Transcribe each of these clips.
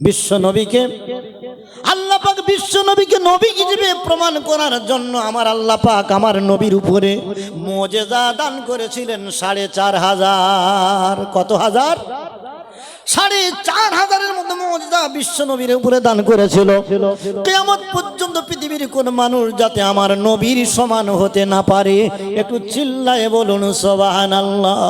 বিশ্ব নবীকে, আল্লাহ পাক বিশ্ব নবীকে নবী হিসেবে প্রমাণ করার জন্য আমার আল্লাহ পাক আমার নবীর উপরে মোজেজা দান করেছিলেন সাড়ে চার হাজার। কত হাজার? সাড়ে চার হাজারের মতো মজদা বিশ্ব নবীর উপরে দান করেছিল। কেয়ামত পর্যন্ত পৃথিবীর কোন মানুষ যাতে আমার নবীর সমান হতে না পারে, একটু চিল্লায় বলুন সবাহান আল্লাহ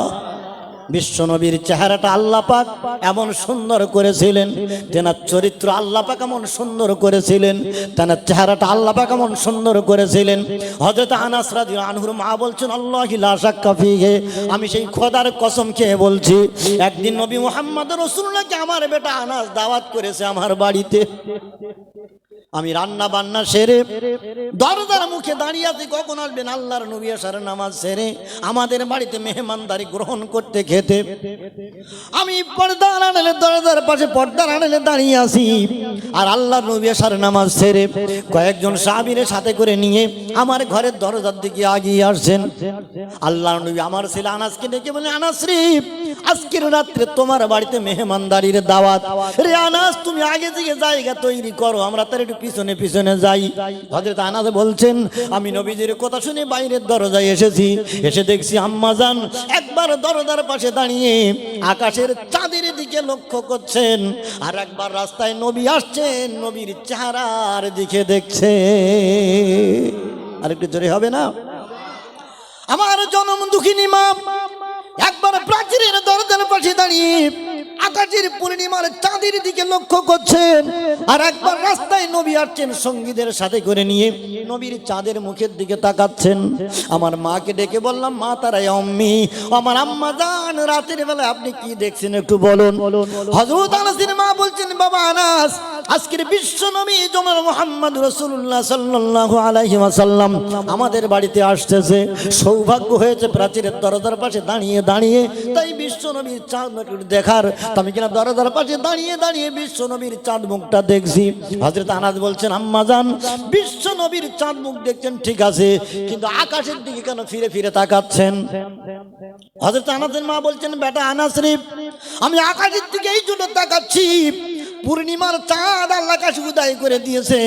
বিশ্বনবীর চেহারাটা আল্লাহ পাক এমন সুন্দর করেছিলেন, তেনার চরিত্র আল্লাহ পাক এমন সুন্দর করেছিলেন, তেনার চেহারাটা আল্লাহ পাক এমন সুন্দর করেছিলেন। হযরত আনাস রাদিয়াল্লাহু আনহুর মা বলছেন, আল্লাহি লা শাক্কা ফিহি। আমি সেই খোদার কসম খেয়ে বলছি, একদিন নবী মুহাম্মদ রাসূলুল্লাহকে আমার বেটা আনাস দাওয়াত করেছে আমার বাড়িতে। আমি রান্না বান্না সেরে দরজার মুখে দাঁড়িয়ে আছি, কখন আসবেন আল্লাহর নবী আসার নামাজ সেরে? আমাদের বাড়িতে মেহমানদারি গ্রহণ করতে খেতে। আমি পর্দার আড়ালে, দরজার পাশে পর্দার আনলে দাঁড়িয়ে আছি আর আল্লাহর নবী আসার নামাজ সেরে কয়েকজন সাহাবীরে সাথে করে নিয়ে আমার ঘরের দরজার দিকে আগিয়ে আসছেন। আল্লাহর নবী আমার ছেলে আনাসকে ডেকে বলে আনাস রে, আজকের রাত্রে তোমার বাড়িতে মেহমানদারির দাওয়াত। রে আনাস, তুমি আগে থেকে জায়গা তৈরি করো, আমরা তার একটু পিছনে পিছনে যাই। হযরত আনাস বলছেন, আমি নবীজির কথা শুনে বাইরের দরজায় এসেছি। এসে দেখছি আম্মাজান একবার দরজার পাশে দাঁড়িয়ে আকাশের চাঁদের দিকে লক্ষ্য করছেন আর একবার রাস্তায় নবী আসছেন, নবীর চেহারার দিকে দেখছে। আরেকটু জোরে হবে না? আমার জনম দুঃখিনী মা, একবার প্রাচীরের দরজার পাশে দাঁড়িয়ে আকাশের পূর্ণিমার চাঁদের দিকে লক্ষ্য করছেন। আর একবার রাস্তায় নবী আসছেন সঙ্গীদের সাথে করে নিয়ে। নবীর চাঁদের মুখের দিকে তাকাচ্ছেন। আমার মাকে ডেকে বললাম, মা তারাই অম্মি আমার আম্মা জান, রাতের বেলা আপনি কি দেখছেন একটু বলুন? হযরত আনাসের মা বলছেন, বাবা আনাস, আজকের বিশ্ব নবী জমার মোহাম্মদ রসুল্লাহ সাল্লাল্লাহু আলাইহি ওয়াসাল্লাম আমাদের বাড়িতে আসতেছে। সৌভাগ্য হয়েছে প্রাচীরের দরজার পাশে দাঁড়িয়ে দাঁড়িয়ে। তাই বিশ্ব নবীর চাঁদ দেখার আমি কিনা দরা পাশে দাঁড়িয়ে দাঁড়িয়ে বিশ্ব নবীর চাঁদ মুখটা দেখছি। হজরত আনাজ বলছেন, আম্মা যান, বিশ্ব নবীর চাঁদ মুখ দেখছেন, ঠিক আছে, কিন্তু আকাশের দিকে কেন ফিরে ফিরে তাকাচ্ছেন? হজরত আনাজের মা বলছেন, বেটা আনাস আমি আকাশের দিকে এই জন্য তাকাচ্ছি পূর্ণিমার চাঁদ আল্লাহ কাছে উদয় করে দিয়েছে।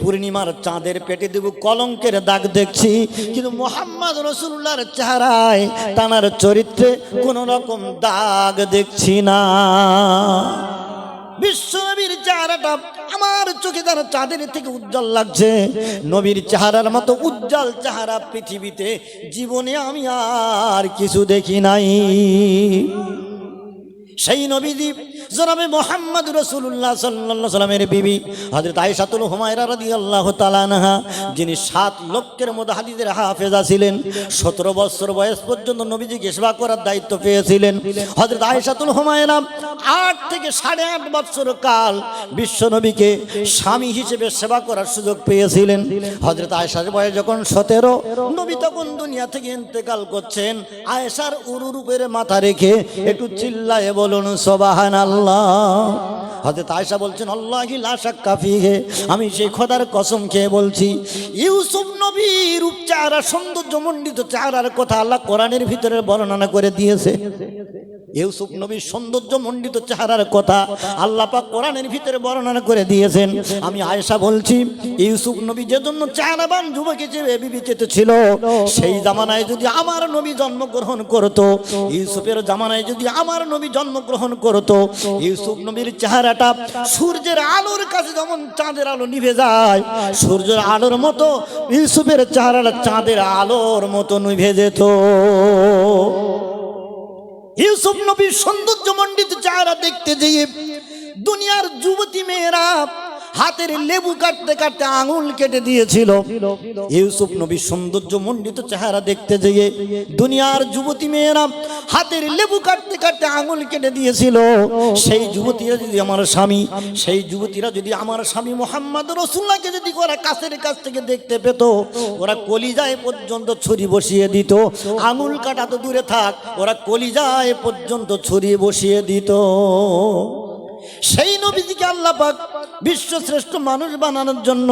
পূর্ণিমার চাঁদের পেটে দেব কলঙ্কের দাগ দেখছি, কিন্তু মোহাম্মদ রসুল্লাহর চেহারায় তানার চরিত্রে কোন রকম দাগ দেখছি না। বিশ্বনবীর চেহারাটা আমার চোখে তার চাঁদের থেকে উজ্জ্বল লাগছে। নবীর চেহারার মতো উজ্জ্বল চেহারা পৃথিবীতে, জীবনে আমি আর কিছু দেখি নাই। সেই নবীজি জনাবে মোহাম্মদ রসুল্লাহ সাল্লাহ সাল্লামের বিবি হজরত আয়সাতুল হুমায়রা রাদি আল্লাহ তালানহা যিনি সাত লক্ষের মতো হাদিদের হাফেজা ছিলেন সতেরো বছর বয়স পর্যন্ত নবীজিকে সেবা করার দায়িত্ব পেয়েছিলেন। হজরত আয়সাতুল হুমায়রা আট থেকে সাড়ে আট বছর কাল বিশ্ব নবীকে স্বামী হিসেবে সেবা করার সুযোগ পেয়েছিলেন। হজরত আয়সার বয়স যখন সতেরো, নবী তখন দুনিয়া থেকে ইন্তেকাল করছেন। আয়েশার উরুরূপের মাথা রেখে একটু চিল্লায় বলুন সবাহান আল্লাহ হজরত আয়সা বলছেন, আল্লাহ কাফি হে আমি সেই খোদার কসম খেয়ে বলছি, ইউসুফ নবীর আর সৌন্দর্যমণ্ডিত চার আর কথা আল্লাহ কোরআনের ভিতরে বর্ণনা করে দিয়েছে। ইউসুফ নবীর সৌন্দর্য মণ্ডিত চেহারার কথা আল্লাহ পাক কোরআনের ভিতরে বর্ণনা করে দিয়েছেন। আমি আয়েশা বলছি, ইউসুফ নবী যে জন্য চেহারাবান যুবক হিসেবে বিবেচিত ছিল, সেই জামানায় যদি আমার নবী জন্মগ্রহণ করতো, ইউসুফের জামানায় যদি আমার নবী জন্মগ্রহণ করতো, ইউসুফ নবীর চেহারাটা সূর্যের আলোর কাছে যেমন চাঁদের আলো নিভে যায়, সূর্যের আলোর মতো ইউসুফের চেহারাটা চাঁদের আলোর মতো নিভে যেত। ইউসুফ নবীর সৌন্দর্য মন্ডিত চেহারা দেখতে যেয়ে দুনিয়ার যুবতী মেয়েরা হাতের লেবু কাটতে কাটতে আঙুল কেটে দিয়েছিল। ইউসুফ নবীর সৌন্দর্য মণ্ডিত চেহারা দেখতে যেয়ে দুনিয়ার যুবতী মেয়েরা হাতের লেবু কাটতে কাটতে আঙুল কেটে দিয়েছিল। সেই যুবতীরা যদি আমার স্বামী, সেই যুবতীরা যদি আমার স্বামী মোহাম্মদ রসুল্লাহকে যদি ওরা কাছের কাছ থেকে দেখতে পেত, ওরা কলিজায় পর্যন্ত ছুরি বসিয়ে দিত। আঙুল কাটা তো দূরে থাক, ওরা কলিজায় পর্যন্ত ছুরি বসিয়ে দিত। সেই নবীজিকে আল্লাহ পাক বিশ্ব শ্রেষ্ঠ মানুষ বানানোর জন্য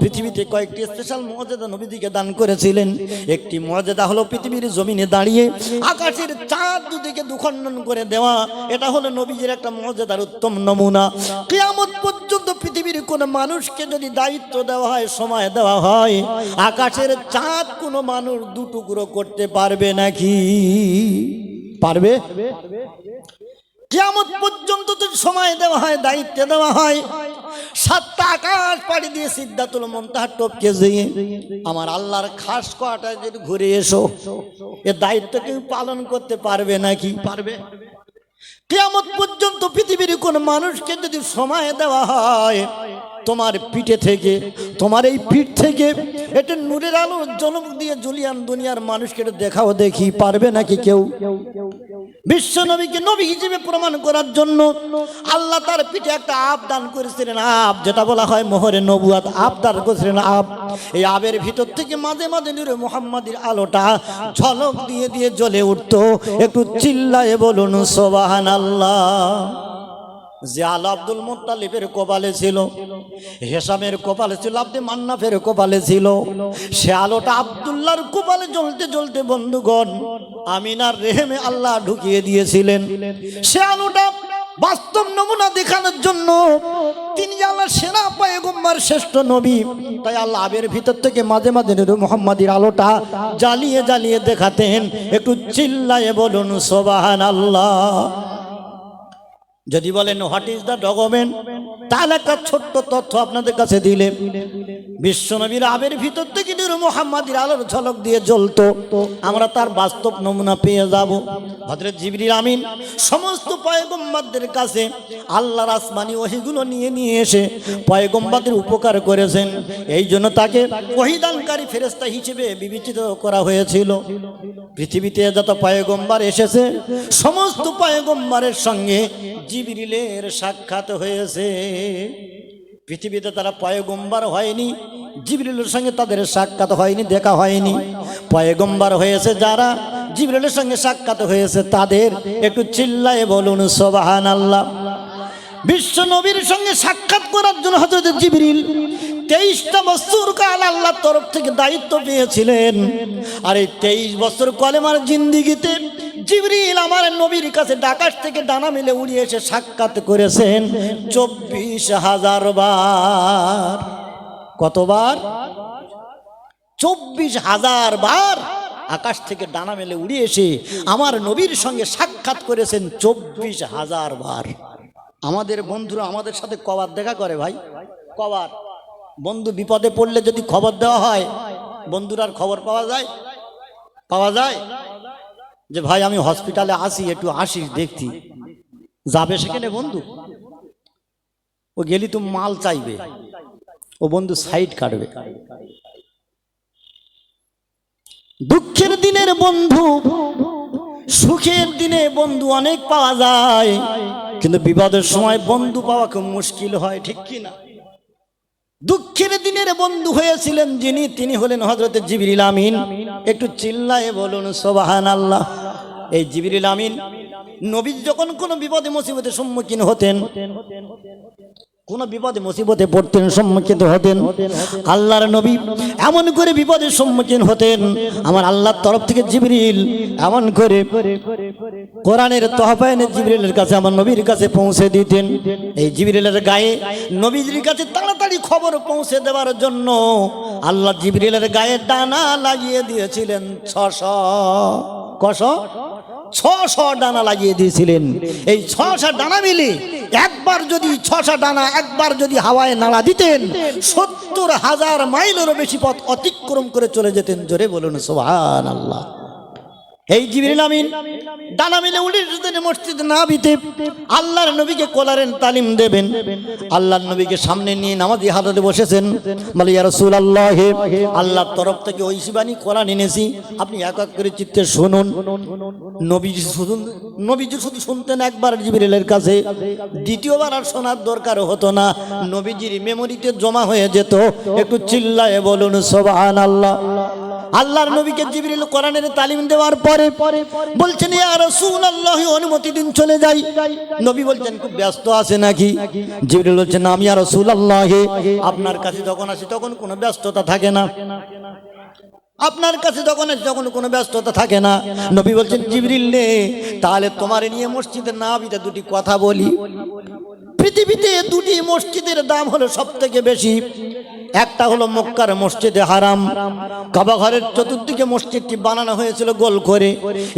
পৃথিবীতে কয়েকটি স্পেশাল মর্যাদা নবীজিকে দান করেছিলেন। একটি মর্যাদা হলো পৃথিবীর জমিনে দাঁড়িয়ে আকাশের চাঁদ দুদিকে দুখণ্ডন করে দেওয়া। এটা হলো নবীজির একটা মর্যাদার উত্তম নমুনা। কিয়ামত পর্যন্ত পৃথিবীর কোন মানুষকে যদি দায়িত্ব দেওয়া হয়, সময় দেওয়া হয়, আকাশের চাঁদ কোনো মানুষ দুটুকরো করতে পারবে নাকি? পারবে? কিয়ামত পর্যন্ত তো সময় দেওয়া হয়, দায়িত্ব দেওয়া হয়। সাতটা আকাশ পাড়ি দিয়ে সিদ্ধাতুল মন্তাহার টপকে যেয়ে আমার আল্লাহর খাস কটায় যদি ঘুরে এসো, এ দায়িত্ব কেউ পালন করতে পারবে নাকি? পারবে। কিয়ামত পর্যন্ত পৃথিবীর কোন মানুষকে যদি সময় দেওয়া হয়, তোমার পিঠে থেকে, তোমার এই পিঠ থেকে, এটা নূরের আলো, জনক দিয়ে জুলিয়ান দুনিয়ার মানুষকে দেখাও দেখি, পারবে নাকি কেউ? বিশ্ব নবীকে নবী হিসেবে প্রমাণ করার জন্য আল্লাহ তার পিঠে একটা আব দান করেছিলেন, আব যেটা বলা হয় মোহরে নবুয়াত, আব দান করেছিলেন আব। এই আবের ভিতর থেকে মাঝে মাঝে নূরে মোহাম্মদের আলোটা ঝলক দিয়ে দিয়ে জ্বলে উঠতো, একটু চিল্লায় বলুন সোবাহান আল্লাহ। যে আল আব্দুল মোত্তালিবের কপালে ছিল, হেসামের কপালে ছিল, আব্দে মান্নাফের কপালে ছিল, সে আলোটা আবদুল্লাহর কপালে জ্বলতে জ্বলতে, বন্ধুগণ, আমিনার রেহেমে আল্লাহ ঢুকিয়ে দিয়েছিলেন। সে আলোটা বাস্তব নমুনা দেখানোর জন্য তিনি আল্লাহ সেনা পায়গম্বার, শ্রেষ্ঠ নবী। তাই আল্লাহ আবের ভিতর থেকে মাঝে মাঝে নূরে মোহাম্মদের আলোটা জ্বালিয়ে জ্বালিয়ে দেখাতেন। একটু চিল্লায় বলুন সোবাহান আল্লাহ যদি বলেন হোয়াট ইজ দ্য ডকুমেন্ট তাহলে একটা ছোট্ট তথ্য আপনাদের কাছে দিলে। বিশ্বনবীর আবের ভিতর থেকে নূর মোহাম্মদের আলোর ঝলক দিয়ে জ্বলতো। আমরা তার বাস্তব নমুনা পেয়ে যাব। হজরত জিবরিল আমিন সমস্ত পয়গম্বাদের কাছে আল্লাহর আসমানি ওহিগুলো নিয়ে নিয়ে এসে পয়গম্বাদের উপকার করেছেন। এই জন্য তাকে ওহিদানকারী ফেরেস্তা হিসেবে বিবেচিত করা হয়েছিল। পৃথিবীতে যত পয়গম্বার এসেছে, সমস্ত পয়গম্বারের সঙ্গে জিবরিলের সাক্ষাৎ হয়েছে। পৃথিবীতে তারা পয়গম্বার হয়নি, জিবরিলের সঙ্গে তাদের সাক্ষাৎ হয়নি, দেখা হয়নি। পয়গম্বার হয়েছে যারা, জিবরিলের সঙ্গে সাক্ষাৎ হয়েছে তাদের। একটু চিল্লায় বলুন সোবাহান আল্লাহ বিশ্ব নবীর সঙ্গে সাক্ষাৎ করার জন্য হজরত জিবরিল তেইশটা বছর কাল আল্লাহর তরফ থেকে দায়িত্ব পেয়েছিলেন। আর এই তেইশ বছর কলেমার জিন্দিগিতে জিবরিল আমার নবীর কাছে ডাকাশ থেকে ডানা মেলে উড়িয়ে এসে সাক্ষাৎ করেছেন। চব্বিশ হাজার বার। কতবার? চব্বিশ হাজার বার আকাশ থেকে ডানা মেলে উড়িয়ে এসে আমার নবীর সঙ্গে সাক্ষাৎ করেছেন চব্বিশ হাজার বার। আমাদের বন্ধুরা আমাদের সাথে কবার দেখা করে ভাই। কবার বন্ধু বিপদে পড়লে যদি খবর দেওয়া হয়, বন্ধুরার খবর পাওয়া যায়? পাওয়া যায়? যে ভাই, আমি হসপিটালে আসি, একটু আসিস দেখতি যাবে সেখানে বন্ধু? ও গেলি তো মাল চাইবে। ও বন্ধু সাইড কাটবে। দুঃখের দিনের বন্ধু সুখের দিনে বন্ধু অনেক পাওয়া যায়, কিন্তু বিপদের সময় বন্ধু পাওয়া খুব মুশকিল হয়, ঠিক কি না? দুঃখের দিনের বন্ধু হয়েছিলেন যিনি, তিনি হলেন হজরত জিবিরিল আমিন। একটু চিল্লায় বলুন সোবাহান আল্লাহ এই জিবিরিল আমিন নবী যখন কোনো বিপদে মুসিবতের সম্মুখীন হতেন কোন বিপদে, মুসিবতে পড়তেন, সম্মুখীন হতেন। আল্লাহর নবী এমন করে বিপদের সম্মুখীন হতেন। আমার আল্লাহর তরফ থেকে জিবরিল এমন করে কোরআনের তহফায়নে জিবরিলের কাছে, আমার নবীর কাছে পৌঁছে দিতেন। এই জিবরিলের গায়ে নবীজির কাছে তাড়াতাড়ি খবর পৌঁছে দেওয়ার জন্য আল্লাহ জিবরিলের গায়ে ডানা লাগিয়ে দিয়েছিলেন। ছশ, কশ ছশো ডানা লাগিয়ে দিয়েছিলেন। এই ছশ ডানা মিলে একবার যদি ছশ ডানা, একবার যদি হাওয়ায় নাড়া দিতেন, সত্তর হাজার মাইলেরও বেশি পথ অতিক্রম করে চলে যেতেন। জোরে বলুন সোহান আল্লাহ এই জিবরিল আমিন, ডানা মিলে উড়ে মসজিদ না নাবিতে। আল্লাহর নবীকে কোলারেন তালিম দেবেন। আল্লাহর নবীকে সামনে নিয়ে নামাজি হাতে বসেছেন। বলে, ইয়া রাসূলুল্লাহ, আল্লাহর তরফ থেকে ওই শিবানী কোরআন এনেছি। আপনি এক এক করে চিত্তে শুনুন। নবীজি শুধু নবীজি শুধু শুনতেন একবার জিবরিলের কাছে। দ্বিতীয়বার আর শোনার দরকার হতো না। নবীজির মেমোরিতে জমা হয়ে যেত। একটু চিল্লায়ে বলুন, সুবহানাল্লাহ। আল্লাহর নবীকে জিবরিল কোরআনের তালিম দেওয়ার পরে বলছেন, ইয়া রাসূলুল্লাহ, অনুমতি দিন, চলে যাই। নবী বলছেন, খুব ব্যস্ত আছে নাকি? জিবরিল বলছেন আমি ইয়া রাসূলুল্লাহ, আপনার কাছে যখন আসি তখন কোনো ব্যস্ততা থাকে না। আপনার কাছে যখন আসি তখন কোনো ব্যস্ততা থাকে না। নবী বলছেন, জিবরিল নে, তাহলে তোমার নিয়ে মসজিদে না বিতে দুটি কথা বলি। পৃথিবীতে দুটি মসজিদের দাম হলো সব থেকে বেশি। একটা হলো মক্কার মসজিদে হারাম। কাবা ঘরের চতুর্দিকে মসজিদটি বানানো হয়েছিল গোল করে।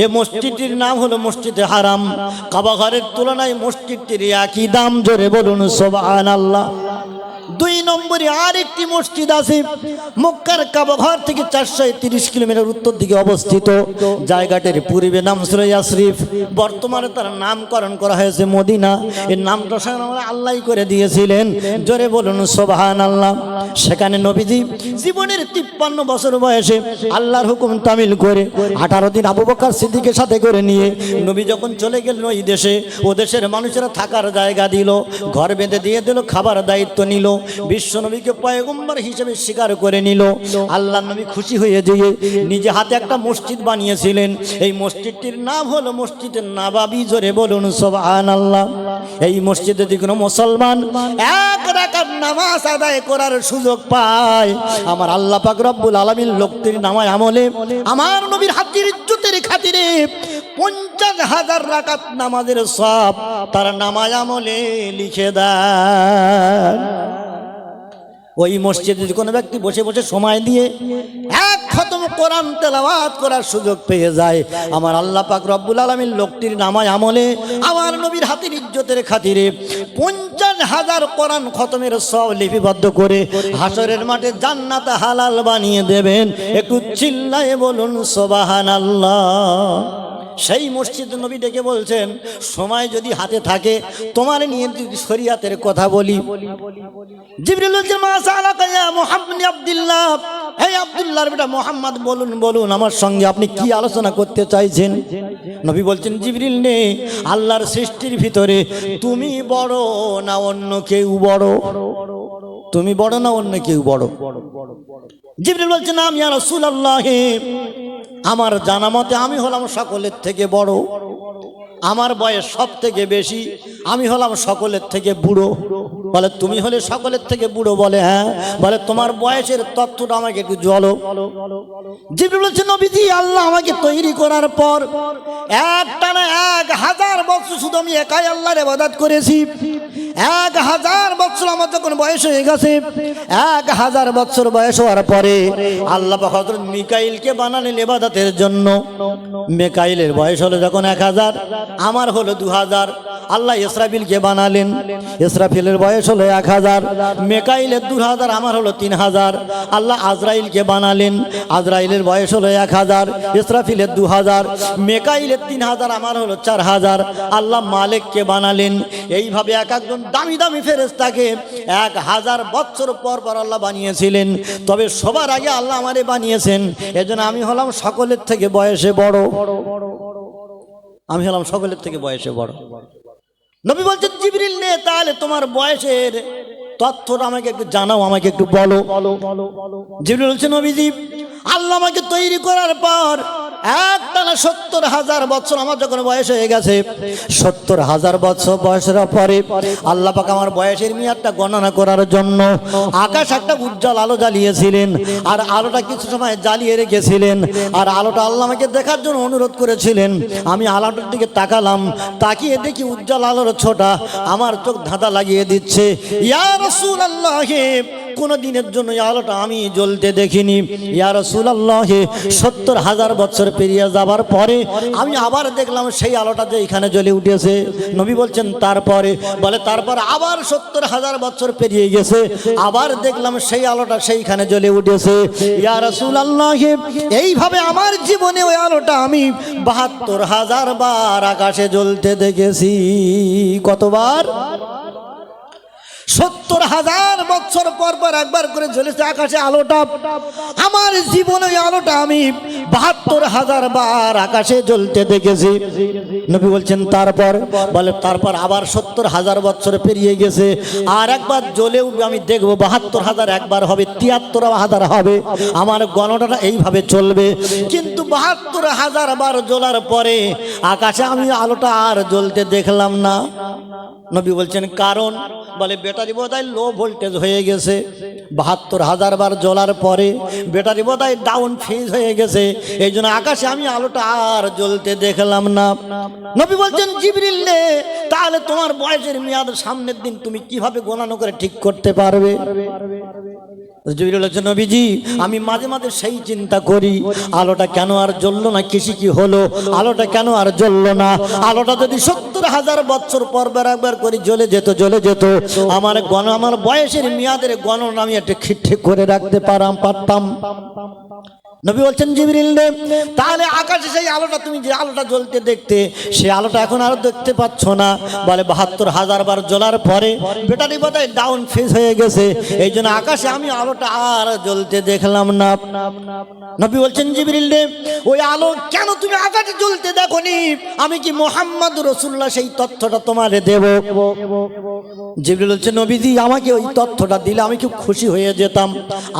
এ মসজিদটির নাম হলো মসজিদে হারাম। কাবা ঘরের তুলনায় মসজিদটির একই দাম, জোরে বলুন সোবাহ আল্লাহ দুই নম্বরে আরেকটি মসজিদ আছে, মক্কার কাবা ঘর থেকে চারশো তিরিশ কিলোমিটার উত্তর দিকে অবস্থিত। জায়গাটির পূর্বে নাম ছিল ইয়াসরিফ বর্তমানে তার নামকরণ করা হয়েছে মদিনা। এর নামটা আমরা আল্লাহ করে দিয়েছিলেন। জোরে বলুন সোবাহান আল্লাহ সেখানে নবীজি জীবনের তিপ্পান্ন বছর বয়সে আল্লাহর হুকুম তামিল করে আঠারো দিন আবু বকার সিদ্দিকের সাথে করে নিয়ে নবী যখন চলে গেলেন ওই দেশে, ও দেশের মানুষেরা থাকার জায়গা দিল, ঘর বেঁধে দিয়ে দিল, খাবার দায়িত্ব নিল। বিশ্ব নবীকে পয়গম্বর হিসেবে স্বীকার করে নিল। আল্লাহ নবী খুশি হয়ে যেয়ে নিজে হাতে একটা মসজিদ বানিয়েছিলেন। এই মসজিদটির নাম হলো মসজিদের নাবাবি জোরে বলুন সোবাহান আল্লাহ এই মসজিদে যদি কোনো মুসলমান এক রাকাত নামাজ আদায় করার সুযোগ পায়। আমার আল্লাহ পাক রব্বুল আলামিন লোকটির নামায় আমলে আমার নবীর হাতির ইজ্জতের খাতিরে পঞ্চাশ হাজার রাকাত নামাজের সব তার নামায় আমলে লিখে দেন। ওই মসজিদে যদি কোনো ব্যক্তি বসে বসে সময় দিয়ে এক কোরআন তেলাওয়াত করার সুযোগ পেয়ে যায়। আমার আল্লাহ পাক রব্বুল আলমীর লোকটির নামায় আমলে। আমার নবীর হাতের ইজ্জতের খাতিরে পঞ্চাশ হাজার কোরআন খতমের সব লিপিবদ্ধ করে হাসরের মাঠে জান্নাত হালাল বানিয়ে দেবেন। একটু চিল্লায় বলুন সোবাহান আল্লাহ সেই মসজিদ নবী ডেকে বলছেন, সময় যদি হাতে থাকে, তোমার নিয়ে শরিয়াতের কথা বলি। জিবরিল আব্দুল্লাহ। হে আব্দুল্লাহর বেটা মোহাম্মদ, বলুন বলুন, আমার সঙ্গে আপনি কি আলোচনা করতে চাইছেন? নবী বলছেন, জিবরিল নে, আল্লাহর সৃষ্টির ভিতরে তুমি বড় না অন্য কেউ বড়? তুমি বড় না অন্য কেউ বড়? জিবরিল বলছেন, আমি আর রাসূলুল্লাহ, আমার জানা মতে আমি হলাম সকলের থেকে বড়। আমার বয়স সব থেকে বেশি, আমি হলাম সকলের থেকে বুড়ো। বলে, তুমি হলে সকলের থেকে বুড়ো, বলে হ্যাঁ? বলে, তোমার বয়সের তথ্যটা আমাকে একটু জলো। জিবরিল বলছে, নবীজি, আল্লাহ আমাকে তৈরি করার পর একটা না এক হাজার বছর শুধু আমি একাই আল্লাহর ইবাদত করেছি। এক হাজার বছর আমার যখন বয়স হয়ে গেছে, এক হাজার বছর বয়স হওয়ার পরে আল্লাহ পাক হযরত মিকাইলকে বানালেন ইবাদতের জন্য। মিকাইলের বয়স হলো যখন এক হাজার, আমার হলো দু হাজার। আল্লাহ ইসরাফিলকে বানালেন। ইসরাফিলের বয়স হলো এক হাজার, মেকাইলের দু হাজার, আমার হলো তিন হাজার। আল্লাহ আজরাইলকে বানালেন। আজরাইলের বয়স হলো এক হাজার, ইসরাফিলের দু হাজার, মেকাইলের তিন হাজার, আমার হলো চার হাজার। আল্লাহ মালিককে বানালেন। এইভাবে এক একজন দামি দামি ফেরেস্তাকে এক হাজার বছর পর পর আল্লাহ বানিয়েছিলেন। তবে সবার আগে আল্লাহ আমারে বানিয়েছেন। এজন্য আমি হলাম সকলের থেকে বয়সে বড়। আমি হলাম সকলের থেকে বয়সে বড়। নবী বলছেন জিবরিল নে তাহলে তোমার বয়সের তথ্যটা আমাকে একটু জানাও আমাকে একটু বলো। জিবরিল বলছে নবীজি আল্লাহ আমাকে তৈরি করার পর একটানা সত্তর হাজার বছর আমার যখন বয়স হয়ে গেছে, সত্তর হাজার বছর বয়সের পরে আল্লাহ পাক আমার বয়সের মেয়াদটা গণনা করার জন্য আকাশ একটা উজ্জ্বল আলো জ্বালিয়েছিলেন আর আলোটা কিছু সময় জ্বালিয়ে রেখেছিলেন আর আলোটা আল্লাহ আমাকে দেখার জন্য অনুরোধ করেছিলেন। আমি আলোটার দিকে তাকালাম, তাকিয়ে দেখি উজ্জ্বল আলোর ছোটা আমার চোখ ধাঁধা লাগিয়ে দিচ্ছে। ইয়া রসুল আল্লাহ কোনো দিনের জন্য আলোটা আমি জ্বলতে দেখিনি। ইয়া রসুল্লাহ সত্তর হাজার বছর পেরিয়ে যাবার পরে আমি আবার দেখলাম সেই আলোটা যে এখানে জ্বলে উঠেছে। নবী বলছেন, তারপরে? বলে, তারপর আবার সত্তর হাজার বছর পেরিয়ে গেছে। আবার দেখলাম সেই আলোটা সেইখানে জ্বলে উঠেছে। ইয়া রসুল্লাহ এইভাবে আমার জীবনে ওই আলোটা আমি বাহাত্তর হাজার বার আকাশে জ্বলতে দেখেছি। কতবার? সত্তর হাজার বছর পর পর একবার করে জ্বলেছে আকাশে আলোটা। আমার জীবনে আলোটা আমি বাহাত্তর হাজার বার আকাশে জ্বলতে দেখেছি। নবী বলছেন, তারপর? বলে, তারপর আবার সত্তর হাজার বছর পেরিয়ে গেছে। আর একবার জ্বলেও আমি দেখব বাহাত্তর হাজার একবার হবে, তিয়াত্তর হাজার হবে। আমার গণনাটা এইভাবে চলবে। কিন্তু বাহাত্তর হাজার বার জ্বলার পরে আকাশে আমি আলোটা আর জ্বলতে দেখলাম না। নবী বলছেন, কারণ? বলে ব্যাটারি বোধহয় লো ভোল্টেজ হয়ে গেছে। বাহাত্তর হাজার বার জ্বলার পরে ব্যাটারি বোধহয় ডাউন ফিজ হয়ে গেছে। এই জন্য আকাশে আমি আলোটা আর জ্বলতে দেখলাম না। নবী বলছেন জিবরিল রে, তাহলে তোমার বয়সের মেয়াদ সামনের দিন তুমি কীভাবে গণনা করে ঠিক করতে পারবে? নবীজি আমি মাঝে মাঝে সেই চিন্তা করি আলোটা কেন আর জ্বললো না কৃষি কি হলো? আলোটা কেন আর জ্বললো না? আলোটা যদি সত্তর হাজার বছর পর বার একবার করে জ্বলে যেত জ্বলে যেত আমার গণ আমার বয়সের মেয়াদের গণনা আমি একটা ঠিক করে রাখতে পারাম পারতাম। নবী বলছেন জিবরিল রে, তাহলে আকাশে সেই আলোটা তুমি যে আলোটা জ্বলতে দেখতে সে আলোটা এখন আর দেখতে পাচ্ছ না। বলে বাহাত্তর হাজার বার জ্বলার পরে ব্যাটারি বোধহয় ডাউন ফেজ হয়ে গেছে। এই জন্য আকাশে আমি আলোটা আর জ্বলতে দেখলাম না। নবী বলছেন জিবরিল রে, ওই আলো কেন তুমি আকাশে জ্বলতে দেখো নি আমি কি মোহাম্মদ রসুল্লাহ সেই তথ্যটা তোমারে দেব? জিবরিল বলছে নবীজি আমাকে ওই তথ্যটা দিলে আমি খুব খুশি হয়ে যেতাম।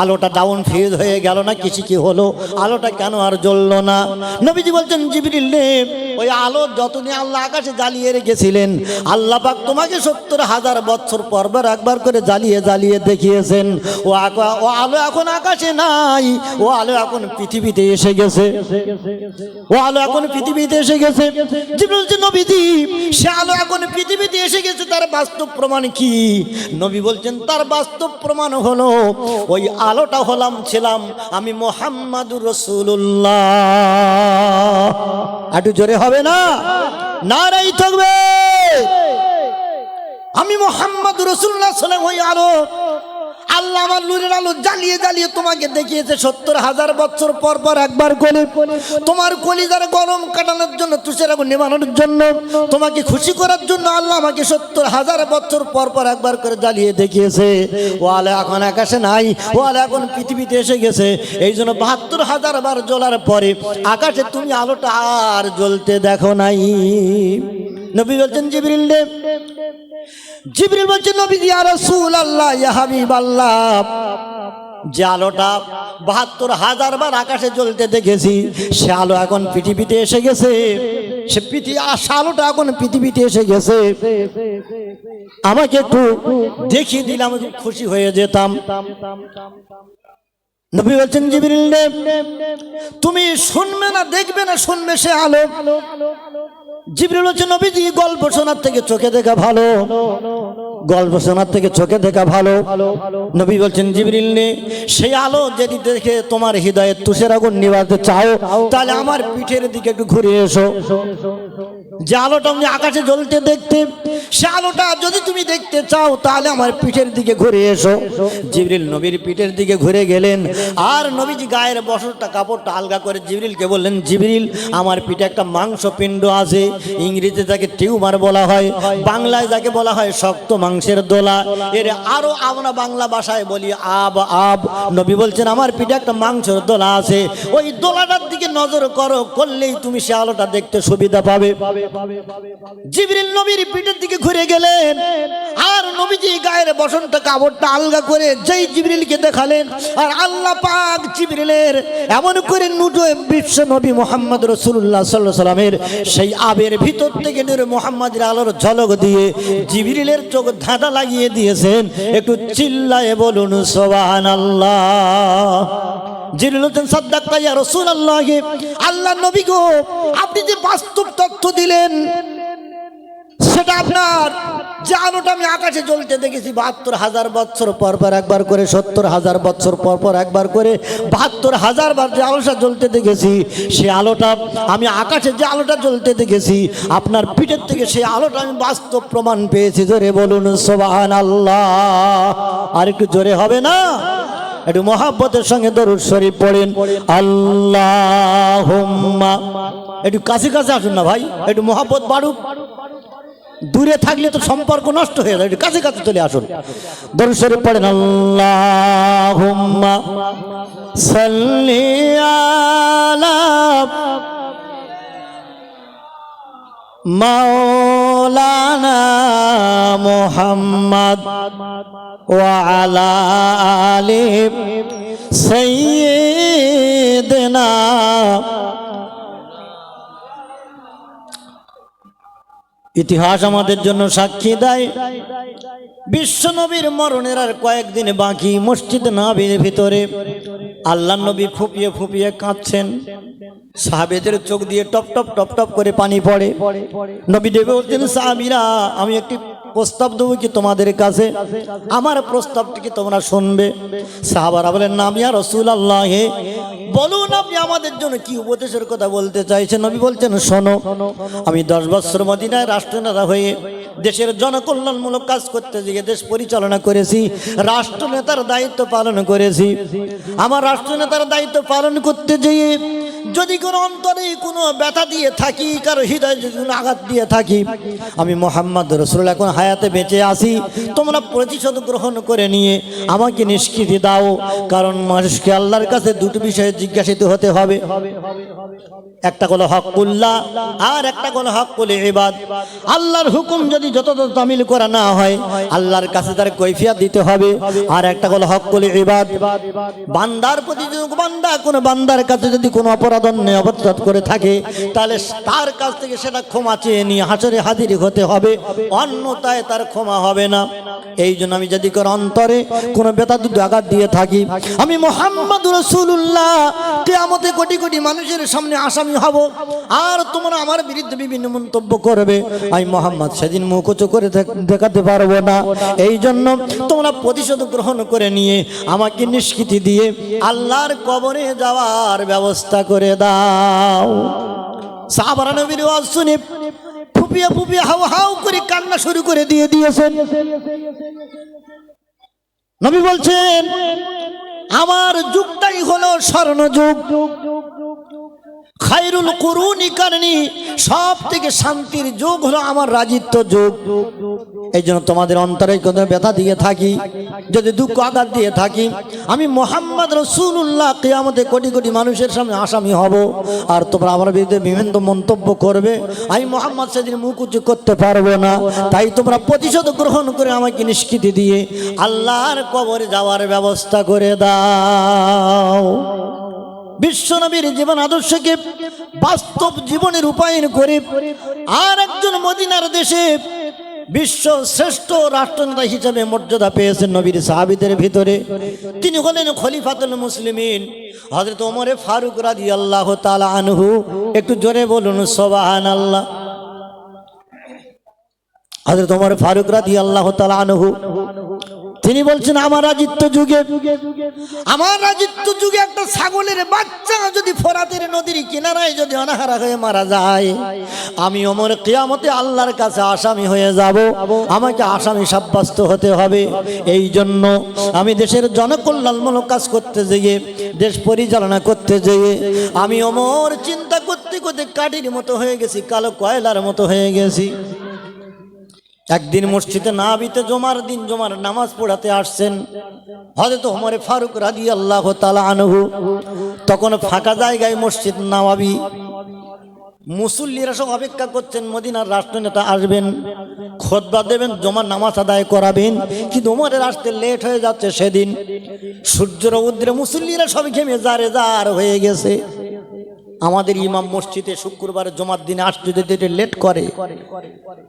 আলোটা ডাউন ফেজ হয়ে গেল না কিছু কি হলো? আলোটা কেন আর জ্বললো না? নবীজি বলছেন, জিবরিল ওই আলো যতদিন আল্লাহ আকাশে জ্বালিয়ে রেখেছিলেন, আল্লাহ পাক তোমাকে সত্তর হাজার বছর পরবার একবার করে জ্বালিয়ে জ্বালিয়ে দেখিয়েছেন। ও ও আলো এখন আকাশে নাই, ও আলো এখন পৃথিবীতে এসে গেছে। ও আলো এখন পৃথিবীতে এসে গেছে। নবীজি, সে আলো এখন পৃথিবীতে এসে গেছে, তার বাস্তব প্রমাণ কি? নবী বলছেন, তার বাস্তব প্রমাণ হলো, ওই আলোটা হলাম, ছিলাম আমি মোহাম্মদুর রসুল্লাহ আটু জোরে হবে না? নারাই থাকবে। আমি মোহাম্মদ রসুল্লাহ সালাম হই আলো আল্লাহ আমার নূরের আলো জ্বালিয়ে জ্বালিয়ে তোমাকে দেখিয়েছে সত্তর হাজার বছর পর পর একবার করে তোমার কলিজার গরম কাটানোর জন্য তুষের আগুন নেবানোর জন্য তোমাকে খুশি করার জন্য আল্লাহ আমাকে সত্তর হাজার বছর পর পর একবার করে জ্বালিয়ে দেখিয়েছে। ও আলো এখন আকাশে নাই ও আলো এখন পৃথিবীতে এসে গেছে। এই জন্য বাহাত্তর হাজার বার জ্বলার পরে আকাশে তুমি আলোটা আর জ্বলতে দেখো নাই। নবী বলছেন জিবরিল রে, জিবরিল বলছে নবী ইয়া রাসূল আল্লাহ ইয়া হাবিব আল্লাহ যে আলোটা বাহাত্তর হাজার বার আকাশে জ্বলতে দেখেছি, সে আলো এখন পৃথিবীতে এসে গেছে। সে পৃথিবী আলোটা এখন পৃথিবীতে এসে গেছে। আমাকে একটু দেখিয়ে দিলে আমি খুশি হয়ে যেতাম। নবী বলছেন, জিবরিল, তুমি শুনবে না, দেখবে না, শুনবে সে আলো। জিবরিল জন্য গল্প শোনার থেকে চোখে দেখা ভালো। গল্প শোনার থেকে চোখে দেখা ভালো। নবী বলছেন জিবরিল নে সেই আলো যদি দেখে তোমার হৃদয়ে তুষের আগুন নিভাতে চাও তাহলে আমার পিঠের দিকে একটু ঘুরে এসো। যে আলোটা আমি আকাশে জ্বলতে দেখতে সে আলোটা যদি তুমি দেখতে চাও তাহলে আমার পিঠের দিকে ঘুরে এসো। জিবরিল নবীর পিঠের দিকে ঘুরে গেলেন আর নবীজি গায়ের বসরটা কাপড়টা আলগা করে জিবরিলকে বললেন জিবরিল আমার পিঠে একটা মাংস পিণ্ড আছে। ইংরেজিতে তাকে টিউমার বলা হয় বাংলায় যাকে বলা হয় শক্ত মাংসের দোলা। এর আরও আমরা বাংলা ভাষায় বলি, আব আব। নবী বলছেন, আমার পিঠে একটা মাংসের দোলা আছে। ওই দোলাটার দিকে নজর করো, করলেই তুমি সে আলোটা দেখতে সুবিধা পাবে। জিবরিল নবীর পিঠের দিকে ঘুরে গেলেন। আর নবীজি গায়ের বসনটা কাপড়টা আলগা করে যেই জিবরিলকে দেখালেন, আর আল্লাহ পাক জিবরিলের এমন করে নুটো বিশ্ব নবী মোহাম্মদ রসুল্লাহ সাল্লাহ সাল্লামের সেই আবের ভিতর থেকে নূরে মোহাম্মদের আলোর ঝলক দিয়ে জিবরিলের চোখ ধাঁধা লাগিয়ে দিয়েছেন। একটু চিল্লায় বলুন সোবাহান আল্লাহ জিরুলুদ্দিন আল্লাহ আল্লাহ নবী গো, আপনি যে বাস্তব তথ্য দিলেন সেটা আপনার যে আলোটা আমি আকাশে জ্বলতে দেখেছি, বাহাত্তর হাজার বছর পর পর একবার করে, সত্তর হাজার বছর পর পর একবার করে, বাহাত্তর হাজার বার যে আলোটা জ্বলতে দেখেছি, সে আলোটা আমি আকাশে যে আলোটা জ্বলতে দেখেছি, আপনার পিঠের থেকে সেই আলোটা আমি বাস্তব প্রমাণ পেয়েছি। জোরে বলুন সোবাহান আল্লাহ আর একটু জোরে হবে না? একটু মহাব্বতের সঙ্গে দরুদ শরীফ পড়েন। আল্লাহ একটু কাছে কাছে আসুন না ভাই, একটু মহাব্বত বাড়ুক। দূরে থাকলে তো সম্পর্ক নষ্ট হয়ে যাবে কাছে কাছে চলে আসুন। দর্শরে পড়েন, আল্লাহুম্মা সাল্লি আলা মাওলানা মুহাম্মদ ইতিহাস আমাদের জন্য সাক্ষী দেয়। বিশ্বনবীর মরণের আর কয়েকদিন বাকি মসজিদ নবীর ভিতরে। আল্লাহ নবী ফুপিয়ে ফুপিয়ে কাঁদছেন। সাহাবেদের চোখ দিয়ে টপ টপ টপ টপ করে পানি পড়ে। নবী দেবে বলছেন, সাহাবিরা, আমি একটি প্রস্তাব দেবো কি তোমাদের কাছে? আমার প্রস্তাবটি কি তোমরা শুনবে। সাহাবারা বলেন না আমি আর রসুল আল্লাহ বলুন আপনি আমাদের জন্য কি উপদেশের কথা বলতে চাইছেন? নবী বলছেন, শোনো, আমি দশ বছর মদিনায় রাষ্ট্রনেতা হয়ে দেশের জনকল্যাণমূলক কাজ করতে গিয়ে দেশ পরিচালনা করেছি, রাষ্ট্রনেতার দায়িত্ব পালন করেছি। আমার রাষ্ট্রনেতার দায়িত্ব পালন করতে গিয়ে যদি কোনো অন্তরে কোনো ব্যথা দিয়ে থাকি, কারও হৃদয় যদি কোনো আঘাত দিয়ে থাকি, আমি মোহাম্মদ রসুল এখন হায়াতে বেঁচে আসি তোমরা প্রতিশোধ গ্রহণ করে নিয়ে আমাকে নিষ্কৃতি দাও, কারণ মানুষকে আল্লাহর কাছে দুটো বিষয়ে জিজ্ঞাসিত হতে হবে। একটা হলো হকুল্লাহ আর একটা হলো হকুল ইবাদ। আল্লাহর হুকুম যদি যত তামিল করা না হয়, আল্লাহর কাছে তার কৈফিয়ত দিতে হবে। আর একটা হলো হকুল ইবাদ। বান্দার প্রতি বান্দা, কোনো বান্দার কাছে যদি কোনো অপরাধ, অন্যায়, অপরাধ করে থাকে, তাহলে তার কাছ থেকে সেটা ক্ষমা চেয়ে নিয়ে হাসরে হাজির হতে হবে। অন্যতায় তার ক্ষমা হবে না। এই জন্য আমি যদি করে অন্তরে কোনো বেতা দুটো আঘাত দিয়ে থাকি, আমি মোহাম্মদ রসুল্লাহ কেয়ামতে কোটি কোটি মানুষের সামনে আসামি হব। আর তোমরা আমার বিরুদ্ধে বিভিন্ন মন্তব্য করবে। আমি মোহাম্মদ সেদিন মুখ উঁচু করে দেখ- দেখাতে পারব না। এই জন্য তোমরা প্রতিশোধ গ্রহণ করে নিয়ে আমাকে নিষ্কৃতি দিয়ে আল্লাহর কবরে যাওয়ার ব্যবস্থা করে দাও। সাহাবারা ওয়াজ শুনে ফুপিয়ে ফুপিয়ে হাউ হাউ করে কান্না শুরু করে দিয়ে দিয়েছেন। নবী বলছেন, আমার যুগটাই হলো স্বর্ণ যুগ খাইরুল কুরুনি কারণী সব থেকে শান্তির যুগ হলো আমার রাজিত্ব যুগ। এই জন্য তোমাদের অন্তরে কোনো ব্যথা দিয়ে থাকি, যদি দুঃখ আঘাত দিয়ে থাকি, আমি মোহাম্মদ রসুল্লাহ কেয়ামতে কোটি কোটি মানুষের সামনে আসামি হব আর তোমরা আমার বিরুদ্ধে বিভিন্ন মন্তব্য করবে। আমি মোহাম্মদ সেদিন মুখ উঁচু করতে পারব না, তাই তোমরা প্রতিশোধ গ্রহণ করে আমাকে নিষ্কৃতি দিয়ে আল্লাহর কবরে যাওয়ার ব্যবস্থা করে দাও। বিশ্বনবীর জীবন আদর্শকে বাস্তব জীবনে রূপায়ণ করে আর একজন মদিনার দেশে বিশ্ব শ্রেষ্ঠ রাষ্ট্রনেতা হিসেবে মর্যাদা পেয়েছেন নবীর সাহাবিদের ভিতরে। তিনি হলেন খলিফাতুল মুসলিমিন। হজরত ওমরে ফারুক রাজি আল্লাহ তালা আনহু। একটু জোরে বলুন সোবাহান আল্লাহ হজরত ওমর ফারুক রাজি আল্লাহ তালা আনহু। তিনি বলছেন, আমার রাজিত্ব যুগে, আমার রাজিত্ব যুগে একটা ছাগলের বাচ্চা যদি ফোরাতের নদীর কিনারায় যদি অনাহারা হয়ে মারা যায়, আমি অমর কেয়ামতে আল্লাহর কাছে আসামি হয়ে যাব। আমাকে আসামি সাব্যস্ত হতে হবে। এই জন্য আমি দেশের জনকল্যাণমূলক কাজ করতে যেয়ে, দেশ পরিচালনা করতে যেয়ে, আমি অমর চিন্তা করতে করতে কাঠির মতো হয়ে গেছি, কালো কয়লার মতো হয়ে গেছি। একদিন মসজিদে নাবিতে জমার দিন, জমার নামাজ পড়াতে আসছেন হয়তো ওমরে ফারুক রাজি আল্লাহ তালা আনহু। তখন ফাঁকা জায়গায় মসজিদ নামাবি মুসল্লিরা সব অপেক্ষা করছেন, মদিনার রাষ্ট্রনেতা আসবেন, খোদবা দেবেন, জমার নামাজ আদায় করাবেন। কিন্তু ওমরের আসতে লেট হয়ে যাচ্ছে সেদিন। সূর্যের উদ্রে মুসল্লিরা সব ঘেমে জারে জার হয়ে গেছে। আমাদের ইমাম মসজিদে শুক্রবার জমার দিনে আসতে যদি লেট করে।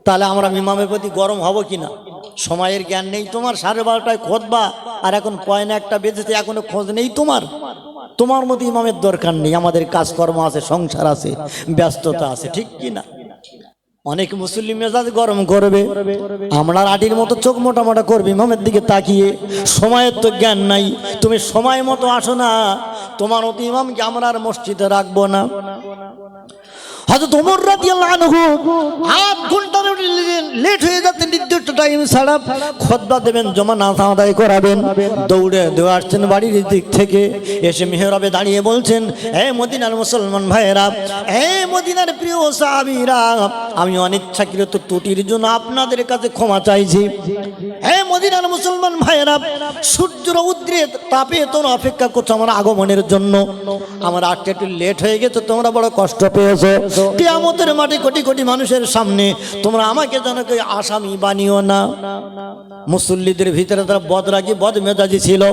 তাহলে আমরা ইমামের প্রতি গরম হব কিনা? সময়ের জ্ঞান নেই তোমার, সাড়ে বারোটায় খোঁজ বা আর এখন পয়না একটা বেঁচেছে এখনও খোঁজ নেই তোমার। তোমার মতো ইমামের দরকার নেই, আমাদের কাজকর্ম আছে, সংসার আছে, ব্যস্ততা আছে, ঠিক কি না অনেক মুসলিম মেজাজ গরম করবে। আমরা আটির মতো চোখ মোটামোটা মোটা করবে ইমামের দিকে তাকিয়ে। সময়ের তো জ্ঞান নাই, তুমি সময় মতো আসো না। তোমার অতি ইমামকে আমরা আর মসজিদে রাখব না। হযরত ওমর রাদিয়াল্লাহু আনহু আধ ঘণ্টার লেট হয়ে যাচ্ছে, নির্দিষ্ট টাইম ছাড়া খোদবা দেবেন জমা না আদায় করাবেন। দৌড়ে দেওয়া আসছেন বাড়ির দিক থেকে, এসে মেহরাবে দাঁড়িয়ে বলছেন হে মদিনার মুসলমান ভাইয়েরা হে মদিনার প্রিয় সাহাবীরা, আমি অনিচ্ছাকৃত ত্রুটির জন্য আপনাদের কাছে ক্ষমা চাইছি। হে মদিনার মুসলমান ভাইয়েরা, সূর্যর উদ্রে তাপে তোমরা অপেক্ষা করছ আমার আগমনের জন্য। আমার আটটা একটু লেট হয়ে গেছে, তোমরা বড় কষ্ট পেয়েছ। কেয়ামতের মাঠে কোটি কোটি মানুষের সামনে তোমরা আমাকে যেন কেউ আসামি বানিও না। মুসল্লিদের ভিতরে তারা বদরাগি বদ মেজাজি ছিল।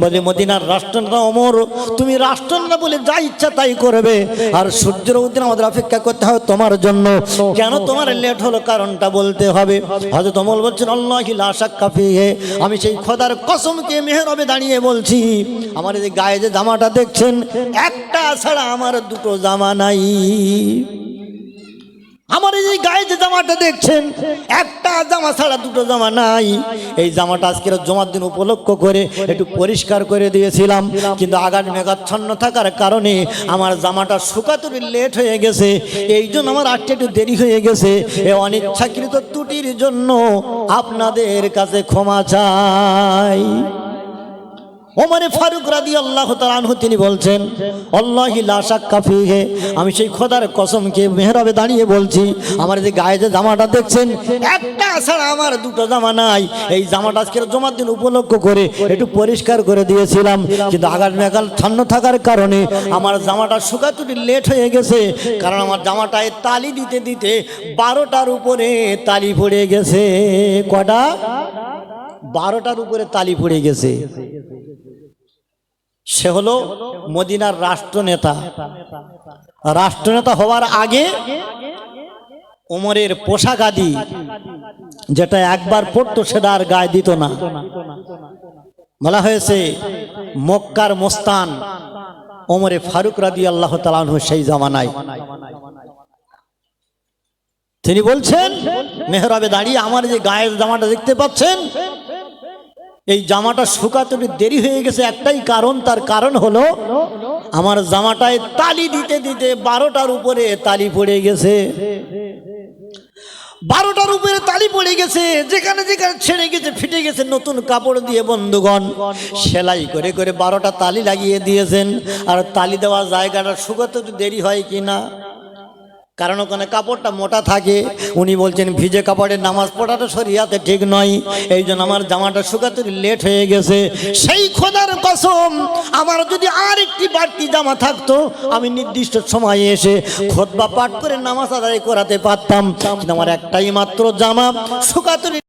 বলে মদিনার রাষ্ট্রনেতা অমর তুমি রাষ্ট্রনেতা বলে যা ইচ্ছা তাই করবে। আর সূর্যের উদ্দিন আমাদের অপেক্ষা করতে হবে তোমার জন্য। কেন তোমার লেট হলো কারণটা বলতে হবে? হয়তো তোমার বলছেন, আল্লাহ লাশাক কাফিয়ে আমি সেই খোদার কসমকে মেহরবে দাঁড়িয়ে বলছি। আমার এই যে গায়ে যে জামাটা দেখছেন, একটা ছাড়া আমার দুটো জামা নাই। আমার এই গায়ে যে জামাটা দেখছেন, একটা জামা ছাড়া দুটো জামা নাই। এই জামাটা আজকের জমার দিন উপলক্ষ করে একটু পরিষ্কার করে দিয়েছিলাম। কিন্তু আগামী মেঘাচ্ছন্ন থাকার কারণে আমার জামাটা শুকাতুরি লেট হয়ে গেছে। এই জন্য আমার আটটা একটু দেরি হয়ে গেছে। এ অনিচ্ছাকৃত ত্রুটির জন্য আপনাদের কাছে ক্ষমা চাই। ওমরে ফারুক রাদি আল্লাহ তালানহু তিনি বলছেন, আল্লাহি লাশাক কাফিহে আমি সেই খোদার কসমকে মেহরাবে দাঁড়িয়ে বলছি, আমার যে গায়ে যে জামাটা দেখছেন, একটা ছাড়া আমার দুটো জামা নাই। এই জামাটা আজকের জমার দিন উপলক্ষ করে একটু পরিষ্কার করে দিয়েছিলাম, কিন্তু আগার মেঘাল ঠান্ড থাকার কারণে আমার জামাটা শুকাতুটি লেট হয়ে গেছে, কারণ আমার জামাটায় তালি দিতে দিতে বারোটার উপরে তালি পড়ে গেছে। কটা? বারোটার উপরে তালি পড়ে গেছে। সে হলো মদিনার রাষ্ট্রনেতা। রাষ্ট্রনেতা হওয়ার আগে ওমরের পোশাক আদি যেটা একবার পড়তো সেটা আর গায়ে দিত না। বলা হয়েছে, মক্কার মোস্তান ওমরে ফারুক রাদি আল্লাহ তালাহ সেই জামানায়। তিনি বলছেন, মেহরাবে দাঁড়িয়ে আমার যে গায়ের জামাটা দেখতে পাচ্ছেন এই জামাটা শুকাতে দেরি হয়ে গেছে, একটাই কারণ, তার কারণ হলো আমার জামাটায় তালি দিতে দিতে বারোটার উপরে তালি পড়ে গেছে। বারোটার উপরে তালি পড়ে গেছে, যেখানে যেখানে ছেড়ে গেছে, ফিটে গেছে নতুন কাপড় দিয়ে বন্ধুগণ। সেলাই করে করে বারোটা তালি লাগিয়ে দিয়েছেন, আর তালি দেওয়া জায়গাটা শুকাতে দেরি হয় কি না কারণ ওখানে কাপড়টা মোটা থাকে। উনি বলছেন, ভিজে কাপড়ের নামাজ পড়াটা সরিয়াতে ঠিক নয়। এই জন্য আমার জামাটা শুকাতে লেট হয়ে গেছে। সেই খোদার কসম, আমার যদি আর একটি বাড়তি জামা থাকতো, আমি নির্দিষ্ট সময়ে এসে খোদবা পাঠ করে নামাজ আদায় করাতে পারতাম। আমার একটাই মাত্র জামা শুকাতুরি